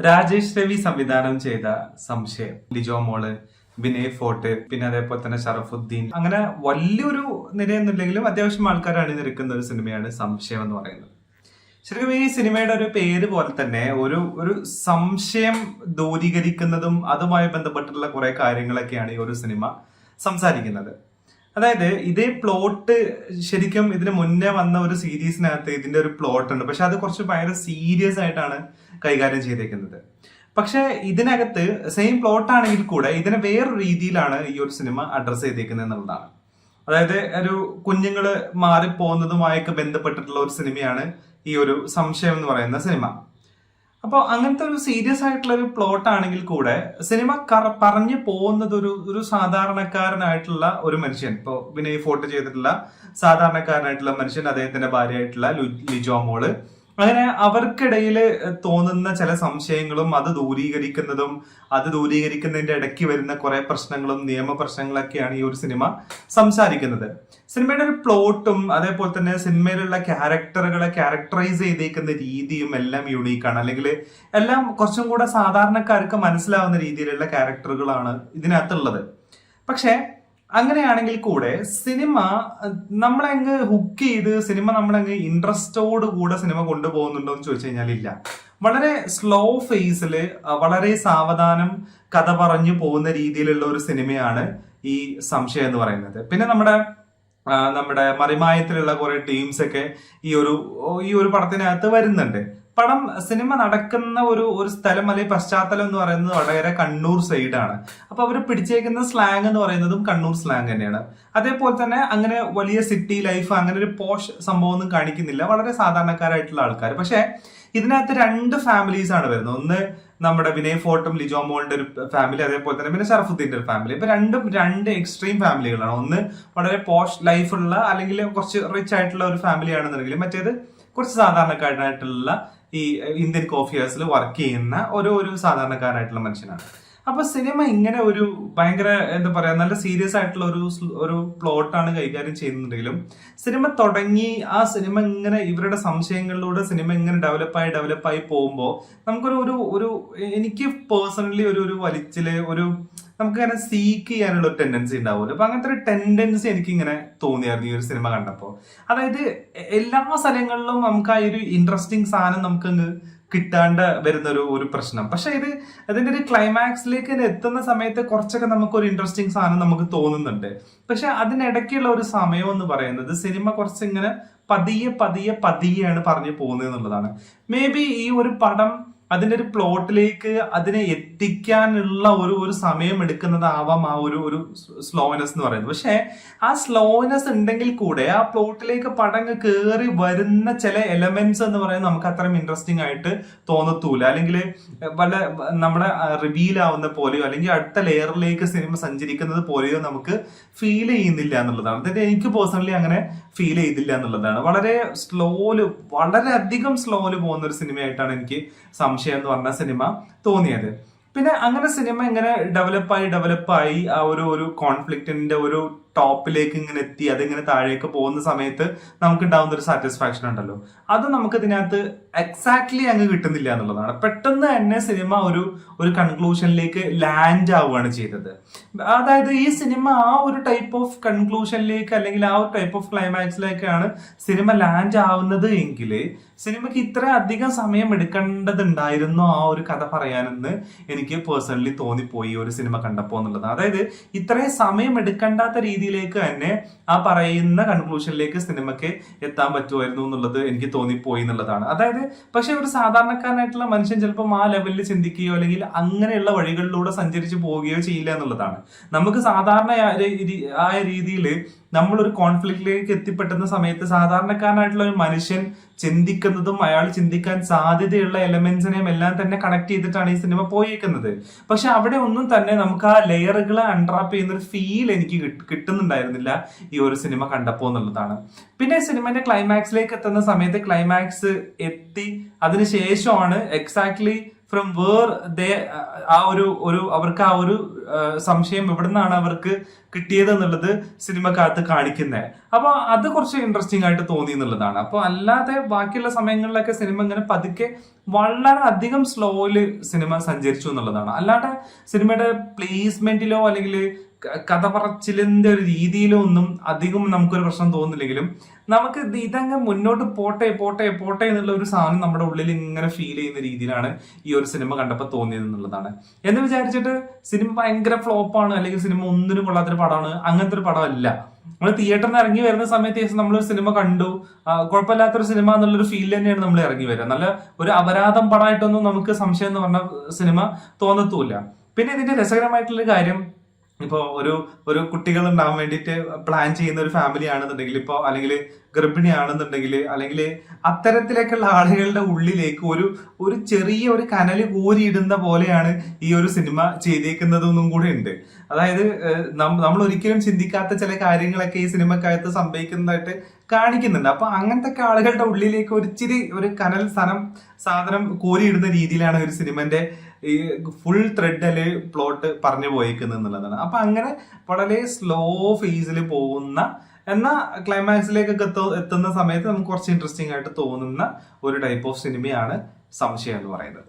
രാജേഷ് രവി സംവിധാനം ചെയ്ത സംശയം. ലിജോ മോൾ വിനയ് ഫോർട്ട് പിന്നെ അതേപോലെ തന്നെ ഷറഫുദ്ദീൻ. അങ്ങനെ വലിയൊരു നിരയൊന്നുമില്ലെങ്കിലും അത്യാവശ്യം ആൾക്കാർ അണിനിരക്കുന്ന ഒരു സിനിമയാണ് സംശയം എന്ന് പറയുന്നത്. ശരിക്കും ഈ സിനിമയുടെ ഒരു പേര് പോലെ തന്നെ ഒരു ഒരു സംശയം ദൂരീകരിക്കുന്നതും അതുമായി ബന്ധപ്പെട്ടുള്ള കുറെ കാര്യങ്ങളൊക്കെയാണ് ഈ ഒരു സിനിമ സംസാരിക്കുന്നത്. അതായത് ഇതേ പ്ലോട്ട് ശരിക്കും ഇതിന് മുന്നേ വന്ന ഒരു സീരീസിനകത്ത് ഇതിന്റെ ഒരു പ്ലോട്ട് ഉണ്ട്. പക്ഷെ അത് കുറച്ച് ഭയങ്കര സീരിയസ് ആയിട്ടാണ് കൈകാര്യം ചെയ്തേക്കുന്നത്. പക്ഷെ ഇതിനകത്ത് സെയിം പ്ലോട്ട് ആണെങ്കിൽ കൂടെ ഇതിനെ വേറൊരു രീതിയിലാണ് ഈ ഒരു സിനിമ അഡ്രസ് ചെയ്തേക്കുന്നത് എന്നുള്ളതാണ്. അതായത് ഒരു കുഞ്ഞുങ്ങൾ മാറിപ്പോകുന്നതുമായൊക്കെ ബന്ധപ്പെട്ടിട്ടുള്ള ഒരു സിനിമയാണ് ഈ ഒരു സംശയം എന്ന് പറയുന്ന സിനിമ അപ്പോൾ അങ്ങനത്തെ ഒരു സീരിയസ് ആയിട്ടുള്ള ഒരു പ്ലോട്ട് ആണെങ്കിൽ കൂടെ സിനിമ പറഞ്ഞു പോകുന്നത് ഒരു ഒരു സാധാരണക്കാരനായിട്ടുള്ള ഒരു മനുഷ്യൻ. ഇപ്പോൾ വിനയ് ഫോട്ടോ ചെയ്തിട്ടുള്ള സാധാരണക്കാരനായിട്ടുള്ള മനുഷ്യൻ അദ്ദേഹത്തിന്റെ ഭാര്യയായിട്ടുള്ള ലിജോ മോൾ. അങ്ങനെ അവർക്കിടയിൽ തോന്നുന്ന ചില സംശയങ്ങളും അത് ദൂരീകരിക്കുന്നതും അത് ദൂരീകരിക്കുന്നതിന്റെ ഇടയ്ക്ക് വരുന്ന കുറെ പ്രശ്നങ്ങളും നിയമ പ്രശ്നങ്ങളൊക്കെയാണ് ഈ ഒരു സിനിമ സംസാരിക്കുന്നത്. സിനിമയുടെ ഒരു പ്ലോട്ടും അതേപോലെ തന്നെ സിനിമയിലുള്ള ക്യാരക്ടറുകളെ ക്യാരക്ടറൈസ് ചെയ്തേക്കുന്ന രീതിയും എല്ലാം യുണീക്കാണ്. അല്ലെങ്കിൽ എല്ലാം കുറച്ചും കൂടെ സാധാരണക്കാർക്ക് മനസ്സിലാവുന്ന രീതിയിലുള്ള ക്യാരക്ടറുകളാണ് ഇതിനകത്തുള്ളത്. പക്ഷേ അങ്ങനെയാണെങ്കിൽ കൂടെ സിനിമ നമ്മളെ അങ്ങ് ഹുക്ക് ചെയ്ത് സിനിമ നമ്മളങ്ങ് ഇൻട്രസ്റ്റോട് കൂടെ സിനിമ കൊണ്ടുപോകുന്നുണ്ടോ എന്ന് ചോദിച്ചു കഴിഞ്ഞാൽ ഇല്ല. വളരെ സ്ലോ ഫേസിൽ വളരെ സാവധാനം കഥ പറഞ്ഞു പോകുന്ന രീതിയിലുള്ള ഒരു സിനിമയാണ് ഈ സംശയം എന്ന് പറയുന്നത്. പിന്നെ നമ്മുടെ നമ്മുടെ മറിമായത്തിലുള്ള കുറെ ടീംസ് ഒക്കെ ഈ ഒരു ഈ ഒരു പടത്തിനകത്ത് വരുന്നുണ്ട്. പടം സിനിമ നടക്കുന്ന ഒരു ഒരു സ്ഥലം അല്ലെങ്കിൽ പശ്ചാത്തലം എന്ന് പറയുന്നത് വളരെ കണ്ണൂർ സൈഡാണ് അപ്പൊ അവർ പിടിച്ചേക്കുന്ന സ്ലാങ് എന്ന് പറയുന്നതും കണ്ണൂർ സ്ലാങ് തന്നെയാണ്. അതേപോലെ തന്നെ അങ്ങനെ വലിയ സിറ്റി ലൈഫ് അങ്ങനെ ഒരു പോഷ് സംഭവം ഒന്നും കാണിക്കുന്നില്ല. വളരെ സാധാരണക്കാരായിട്ടുള്ള ആൾക്കാർ പക്ഷേ ഇതിനകത്ത് രണ്ട് ഫാമിലീസ് ആണ് വരുന്നത്. ഒന്ന് നമ്മുടെ വിനയ് ഫോർട്ടും ലിജോ മോളിന്റെ ഒരു ഫാമിലി അതേപോലെ തന്നെ പിന്നെ ഷറഫുദ്ദീന്റെ ഒരു ഫാമിലി ഇപ്പൊ രണ്ടും രണ്ട് എക്സ്ട്രീം ഫാമിലികളാണ് ഒന്ന് വളരെ പോഷ് ലൈഫുള്ള അല്ലെങ്കിൽ കുറച്ച് റിച്ച് ആയിട്ടുള്ള ഒരു ഫാമിലി ആണെന്നുണ്ടെങ്കിൽ മറ്റേത് കുറച്ച് സാധാരണക്കാരനായിട്ടുള്ള ഈ ഇന്ത്യൻ കോഫി ഹൗസിൽ വർക്ക് ചെയ്യുന്ന ഒരു ഒരു സാധാരണക്കാരായിട്ടുള്ള മനുഷ്യനാണ്. അപ്പൊ സിനിമ ഇങ്ങനെ ഒരു ഭയങ്കര എന്താ പറയാ നല്ല സീരിയസ് ആയിട്ടുള്ള ഒരു ഒരു പ്ലോട്ടാണ് കൈകാര്യം ചെയ്യുന്നുണ്ടെങ്കിലും സിനിമ തുടങ്ങി ആ സിനിമ ഇങ്ങനെ ഇവരുടെ സംശയങ്ങളിലൂടെ സിനിമ ഇങ്ങനെ ഡെവലപ്പായി ഡെവലപ്പായി പോകുമ്പോൾ നമുക്കൊരു ഒരു ഒരു എനിക്ക് പേഴ്സണലി ഒരു ഒരു വലിച്ചിൽ ഒരു നമുക്ക് ഇങ്ങനെ സീക്ക് ചെയ്യാനുള്ള ഒരു ടെൻഡൻസി ഉണ്ടാവുമല്ലോ. അപ്പൊ അങ്ങനത്തെ ഒരു ടെൻഡൻസി എനിക്ക് ഇങ്ങനെ തോന്നിയായിരുന്നു ഈ ഒരു സിനിമ കണ്ടപ്പോൾ അതായത് എല്ലാ സ്ഥലങ്ങളിലും നമുക്ക് ആ ഒരു ഇൻട്രസ്റ്റിംഗ് സാധനം നമുക്ക് കിട്ടാണ്ട് വരുന്ന ഒരു ഒരു പ്രശ്നം. പക്ഷെ ഇത് അതിന്റെ ഒരു ക്ലൈമാക്സിലേക്ക് എത്തുന്ന സമയത്ത് കുറച്ചൊക്കെ നമുക്ക് ഒരു ഇൻട്രസ്റ്റിംഗ് സാധനം നമുക്ക് തോന്നുന്നുണ്ട്. പക്ഷെ അതിനിടയ്ക്കുള്ള ഒരു സമയം എന്ന് പറയുന്നത് സിനിമ കുറച്ച് ഇങ്ങനെ പതിയെ പതിയെ പതിയെയാണ് പറഞ്ഞു പോകുന്നത് എന്നുള്ളതാണ്. മേ ബി ഈ ഒരു പടം അതിന്റെ ഒരു പ്ലോട്ടിലേക്ക് അതിനെ എത്തിക്കാനുള്ള ഒരു ഒരു സമയം എടുക്കുന്നതാവാം ആ ഒരു ഒരു സ്ലോനെസ് എന്ന് പറയുന്നത്. പക്ഷെ ആ സ്ലോനെസ് ഉണ്ടെങ്കിൽ കൂടെ ആ പ്ലോട്ടിലേക്ക് പടങ്ങ് കയറി വരുന്ന ചില എലമെന്റ്സ് എന്ന് പറയുന്നത് നമുക്ക് അത്രയും ഇൻട്രസ്റ്റിംഗ് ആയിട്ട് തോന്നത്തൂല. അല്ലെങ്കിൽ വല്ല നമ്മുടെ റിവീൽ ആവുന്ന പോലെയോ അല്ലെങ്കിൽ അടുത്ത ലെയറിലേക്ക് സിനിമ സഞ്ചരിക്കുന്നത് പോലെയോ നമുക്ക് ഫീൽ ചെയ്യുന്നില്ല എന്നുള്ളതാണ്. അതിന്റെ എനിക്ക് പേഴ്സണലി അങ്ങനെ ഫീൽ ചെയ്തില്ല എന്നുള്ളതാണ്. വളരെ സ്ലോൽ വളരെ അധികം സ്ലോൽ പോകുന്ന ഒരു സിനിമയായിട്ടാണ് എനിക്ക് സംശയം എന്ന് പറഞ്ഞ സിനിമ തോന്നിയത്. പിന്നെ അങ്ങനെ സിനിമ ഇങ്ങനെ ഡെവലപ്പായി ഡെവലപ്പായി ആ ഒരു ഒരു കോൺഫ്ലിക്റ്റിന്റെ ഒരു ടോപ്പിലേക്ക് ഇങ്ങനെ എത്തി അതിങ്ങനെ താഴേക്ക് പോകുന്ന സമയത്ത് നമുക്ക് ഉണ്ടാവുന്ന ഒരു സാറ്റിസ്ഫാക്ഷൻ ഉണ്ടല്ലോ. അത് നമുക്ക് ഇതിനകത്ത് എക്സാക്ട്ലി അങ്ങ് കിട്ടുന്നില്ല എന്നുള്ളതാണ്. പെട്ടെന്ന് തന്നെ സിനിമ ഒരു ഒരു കൺക്ലൂഷനിലേക്ക് ലാൻഡ് ആവുകയാണ് ചെയ്തത്. അതായത് ഈ സിനിമ ആ ഒരു ടൈപ്പ് ഓഫ് കൺക്ലൂഷനിലേക്ക് അല്ലെങ്കിൽ ആ ഒരു ടൈപ്പ് ഓഫ് ക്ലൈമാക്സിലേക്കാണ് സിനിമ ലാൻഡ് ആവുന്നത് എങ്കിൽ സിനിമയ്ക്ക് ഇത്ര അധികം സമയം എടുക്കേണ്ടതുണ്ടായിരുന്നു ആ ഒരു കഥ പറയാനെന്ന് എനിക്ക് പേഴ്സണലി തോന്നിപ്പോയി ഒരു സിനിമ കണ്ടപ്പോൾ എന്നുള്ളത്. അതായത് ഇത്രയും സമയം എടുക്കേണ്ടാത്ത രീതിയിലേക്ക് തന്നെ ആ പറയുന്ന കൺക്ലൂഷനിലേക്ക് സിനിമയ്ക്ക് എത്താൻ പറ്റുമായിരുന്നു എന്നുള്ളത് എനിക്ക് തോന്നിപ്പോയി എന്നുള്ളതാണ്. അതായത് പക്ഷെ ഒരു സാധാരണക്കാരനായിട്ടുള്ള മനുഷ്യൻ ചിലപ്പോൾ ആ ലെവലിൽ ചിന്തിക്കുകയോ അല്ലെങ്കിൽ അങ്ങനെയുള്ള വഴികളിലൂടെ സഞ്ചരിച്ച് പോവുകയോ ചെയ്യില്ല എന്നുള്ളതാണ്. നമുക്ക് സാധാരണ ആയ രീതിയിൽ നമ്മളൊരു കോൺഫ്ലിക്റ്റിലേക്ക് എത്തിപ്പെട്ടുന്ന സമയത്ത് സാധാരണക്കാരനായിട്ടുള്ള ഒരു മനുഷ്യൻ ചിന്തിക്കുന്നതും അയാൾ ചിന്തിക്കാൻ സാധ്യതയുള്ള എലമെന്റ്സിനെയും എല്ലാം തന്നെ കണക്ട് ചെയ്തിട്ടാണ് ഈ സിനിമ പോയേക്കുന്നത്. പക്ഷെ അവിടെ ഒന്നും തന്നെ നമുക്ക് ആ ലെയറുകളെ അൺട്രാപ്പ് ചെയ്യുന്ന ഒരു ഫീൽ എനിക്ക് കിട്ട്- കിട്ടുന്നുണ്ടായിരുന്നില്ല ഈ ഒരു സിനിമ കണ്ടപ്പോൾ എന്നുള്ളതാണ്. പിന്നെ സിനിമന്റെ ക്ലൈമാക്സിലേക്ക് എത്തുന്ന സമയത്ത് ക്ലൈമാക്സ് എത്തി. അതിനുശേഷമാണ് എക്സാക്ട്ലി ഫ്രം വേർ ദേ ആ ഒരു ഒരു അവർക്ക് ആ ഒരു സംശയം എവിടെ നിന്നാണ് അവർക്ക് കിട്ടിയത് എന്നുള്ളത് സിനിമക്കകത്ത് കാണിക്കുന്നത് അപ്പൊ അത് കുറച്ച് ഇൻട്രസ്റ്റിംഗ് ആയിട്ട് തോന്നി എന്നുള്ളതാണ്. അപ്പൊ അല്ലാതെ ബാക്കിയുള്ള സമയങ്ങളിലൊക്കെ സിനിമ ഇങ്ങനെ പതുക്കെ വളരെ അധികം സ്ലോയിൽ സിനിമ സഞ്ചരിച്ചു എന്നുള്ളതാണ്. അല്ലാതെ സിനിമയുടെ പ്ലേസ്മെന്റിലോ അല്ലെങ്കിൽ കഥ പറച്ചിലിന്റെ ഒരു രീതിയിലൊന്നും അധികം നമുക്കൊരു പ്രശ്നം തോന്നുന്നില്ലെങ്കിലും നമുക്ക് ഇത് ഇതങ്ങ് മുന്നോട്ട് പോട്ടെ പോട്ടെ പോട്ടെ എന്നുള്ള ഒരു സാധനം നമ്മുടെ ഉള്ളിൽ ഇങ്ങനെ ഫീൽ ചെയ്യുന്ന രീതിയിലാണ് ഈ ഒരു സിനിമ കണ്ടപ്പോൾ തോന്നിയത് എന്നുള്ളതാണ്. എന്ന് വിചാരിച്ചിട്ട് സിനിമ ഭയങ്കര ഫ്ലോപ്പാണ് അല്ലെങ്കിൽ സിനിമ ഒന്നിനും കൊള്ളാത്തൊരു പടമാണ് അങ്ങനത്തെ ഒരു പടമല്ല. നമ്മൾ തിയേറ്ററിൽ ഇറങ്ങി വരുന്ന സമയത്ത് നമ്മൾ സിനിമ കണ്ടു. കുഴപ്പമില്ലാത്തൊരു സിനിമ എന്നുള്ളൊരു ഫീൽ തന്നെയാണ് നമ്മൾ ഇറങ്ങി വരിക. നല്ല ഒരു അപരാധം പടമായിട്ടൊന്നും നമുക്ക് സംശയം എന്ന് പറഞ്ഞ സിനിമ തോന്നത്തുമില്ല പിന്നെ ഇതിന്റെ രസകരമായിട്ടുള്ള കാര്യം ഇപ്പോൾ ഒരു ഒരു കുട്ടികൾ ഉണ്ടാവാൻ വേണ്ടിയിട്ട് പ്ലാൻ ചെയ്യുന്ന ഒരു ഫാമിലി ആണെന്നുണ്ടെങ്കിൽ ഇപ്പോൾ അല്ലെങ്കിൽ ഗർഭിണി ആണെന്നുണ്ടെങ്കിൽ അല്ലെങ്കിൽ അത്തരത്തിലേക്കുള്ള ആളുകളുടെ ഉള്ളിലേക്ക് ഒരു ഒരു ചെറിയ ഒരു കനൽ കോരിയിടുന്ന പോലെയാണ് ഈ ഒരു സിനിമ ചെയ്തേക്കുന്നതെന്നും കൂടെ ഉണ്ട്. അതായത് നമ്മൾ ഒരിക്കലും ചിന്തിക്കാത്ത ചില കാര്യങ്ങളൊക്കെ ഈ സിനിമക്കകത്ത് സംഭവിക്കുന്നതായിട്ട് കാണിക്കുന്നുണ്ട്. അപ്പൊ അങ്ങനത്തെ ആളുകളുടെ ഉള്ളിലേക്ക് ഒരു ഒരിച്ചിരി ഒരു കനൽ സ്ഥലം സാധനം കോരിയിടുന്ന രീതിയിലാണ് ഒരു സിനിമന്റെ ഈ ഫുൾ ത്രെഡിൽ പ്ലോട്ട് പറഞ്ഞു പോയേക്കുന്നത് എന്നുള്ളതാണ്. അപ്പൊ അങ്ങനെ വളരെ സ്ലോ ഫേസിൽ പോകുന്ന എന്നാൽ ക്ലൈമാക്സിലേക്കൊക്കെ എത്തു- എത്തുന്ന സമയത്ത് നമുക്ക് കുറച്ച് ഇൻട്രസ്റ്റിംഗ് ആയിട്ട് തോന്നുന്ന ഒരു ടൈപ്പ് ഓഫ് സിനിമയാണ് സംശയം എന്ന് പറയുന്നത്.